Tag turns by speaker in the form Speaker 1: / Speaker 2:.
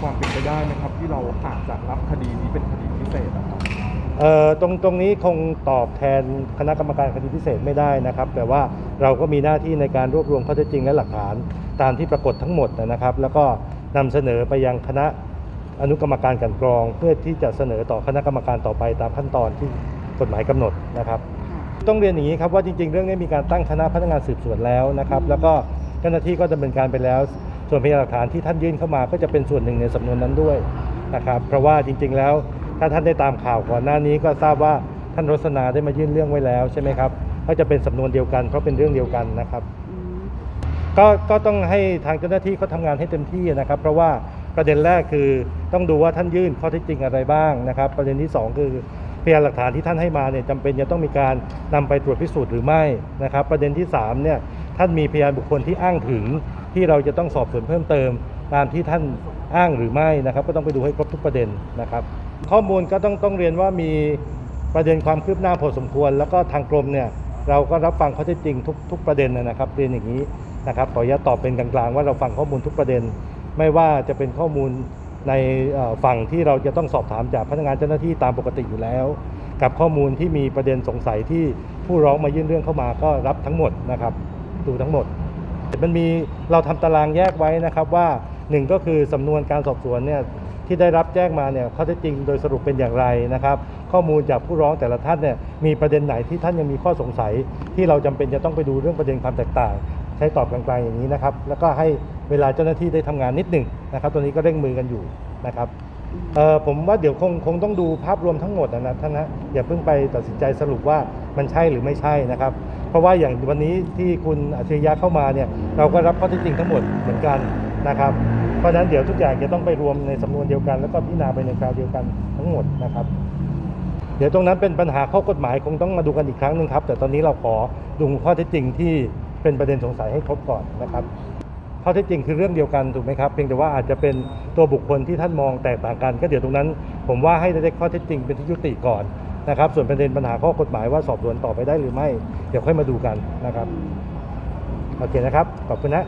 Speaker 1: ความเป็นไปได้ไหมครับ ที่เราอาจจะรับคดีนี้เป็นคดีพิเศษนะครับ
Speaker 2: เอ่อตรงตรงนี้คงตอบแทนคณะกรรมการคดีพิเศษไม่ได้นะครับ แต่ว่าเราก็มีหน้าที่ในการรวบรวมข้อเท็จจริงและหลักฐานตามที่ปรากฏทั้งหมดนะครับ แล้วก็นำเสนอไปยังคณะอนุกรรมการกลันกรอง เพื่อที่จะเสนอต่อคณะกรรมการต่อไปตามขั้นตอนที่กฎหมายกำหนดนะครับต้องเรียนอย่างนี้ครับว่าจริงๆ เรื่องนี้มีการตั้งคณะพนักงานสืบสวนแล้วนะครับ แล้วก็เจ้าหน้าที่ก็ดำเนินการไปแล้ว ส่วนพยานหลักฐานที่ท่านยื่นเข้ามาก็จะเป็นส่วนหนึ่งในสำนวนนั้นด้วยนะครับเพราะว่าจริงๆแล้วถ้าท่านได้ตามข่าวก่อนหน้านี้ก็ทราบว่าท่านรสนาได้มายื่นเรื่องไว้แล้วใช่ไหมครับก็จะเป็นสำนวนเดียวกันเพราะเป็นเรื่องเดียวกันนะครับก็ก็ต้องให้ทางเจ้าหน้าที่เขาทำงานให้เต็มที่นะครับ เพราะว่าประเด็นแรกคือต้องดูว่าท่านยื่นข้อเท็จจริงอะไรบ้างนะครับ ประเด็นที่สองคือพยานหลักฐานที่ท่านให้มาเนี่ยจำเป็นจะต้องมีการนำไปตรวจพิสูจน์หรือไม่นะครับ ประเด็นที่สามเนี่ยท่านมีพยานบุคคลที่อ้างถึง ที่เราจะต้องสอบสวนเพิ่มเติม ตามที่ท่านอ้างหรือไม่นะครับ ก็ต้องไปดูให้ครบทุกประเด็นนะครับ ข้อมูลก็ต้องต้องเรียนว่ามีประเด็นความคืบหน้าพอสมควร แล้วก็ทางกรมเนี่ยเราก็รับฟังข้อเท็จจริงทุกทุกประเด็นนะครับเรียนอย่างนี้นะครับขออนุญาตตอบเป็นกลางๆว่าเราฟังข้อมูลทุกประเด็น ไม่ว่าจะเป็นข้อมูลในฝั่งที่เราจะต้องสอบถามจากพนักงานเจ้าหน้าที่ตามปกติอยู่แล้ว กับข้อมูลที่มีประเด็นสงสัยที่ผู้ร้องมายื่นเรื่องเข้ามาก็รับทั้งหมดนะครับดูทั้งหมด มันมีเราทำตารางแยกไว้นะครับว่าหนึ่งก็คือสำนวนการสอบสวนเนี่ยที่ได้รับแจ้งมาเนี่ยข้อเท็จจริงโดยสรุปเป็นอย่างไรนะครับ ข้อมูลจากผู้ร้องแต่ละท่านเนี่ยมีประเด็นไหนที่ท่านยังมีข้อสงสัย ที่เราจำเป็นจะต้องไปดูเรื่องประเด็นความแตกต่าง ใช้ตอบกลางๆอย่างนี้นะครับแล้วก็ให้เวลาเจ้าหน้าที่ได้ทำงานนิดหนึ่งนะครับตัวนี้ก็เร่งมือกันอยู่นะครับ เออผมว่าเดี๋ยวคงคงต้องดูภาพรวมทั้งหมดนะนะท่านนะอย่าเพิ่งไปตัดสินใจสรุปว่ามันใช่หรือไม่ใช่นะครับ เพราะว่าอย่างวันนี้ที่คุณอัจฉริยะเข้ามาเนี่ยเราก็รับข้อเท็จจริงทั้งหมดเหมือนกันนะครับ เพราะฉะนั้นเดี๋ยวทุกอย่างจะต้องไปรวมในสำนวนเดียวกัน แล้วก็พิจารณาไปในคราวเดียวกันทั้งหมดนะครับ เดี๋ยวตรงนั้นเป็นปัญหาข้อกฎหมายคงต้องมาดูกันอีกครั้งหนึ่งครับ แต่ตอนนี้เราขอดูข้อเท็จจริงที่เป็นประเด็นสงสัยให้ครบก่อนนะครับ ข้อเท็จจริงคือเรื่องเดียวกันถูกไหมครับเพียงแต่ว่าอาจจะเป็นตัวบุคคลที่ท่านมองแตกต่างกัน ก็เดี๋ยวตรงนั้น ผมว่าให้ได้ข้อเท็จจริงเป็นที่ยุติก่อนนะครับส่วนประเด็นปัญหาข้อกฎหมายว่าสอบสวนต่อไปได้หรือไม่ เดี๋ยวค่อยมาดูกันนะครับโอเคนะครับขอบคุณนะ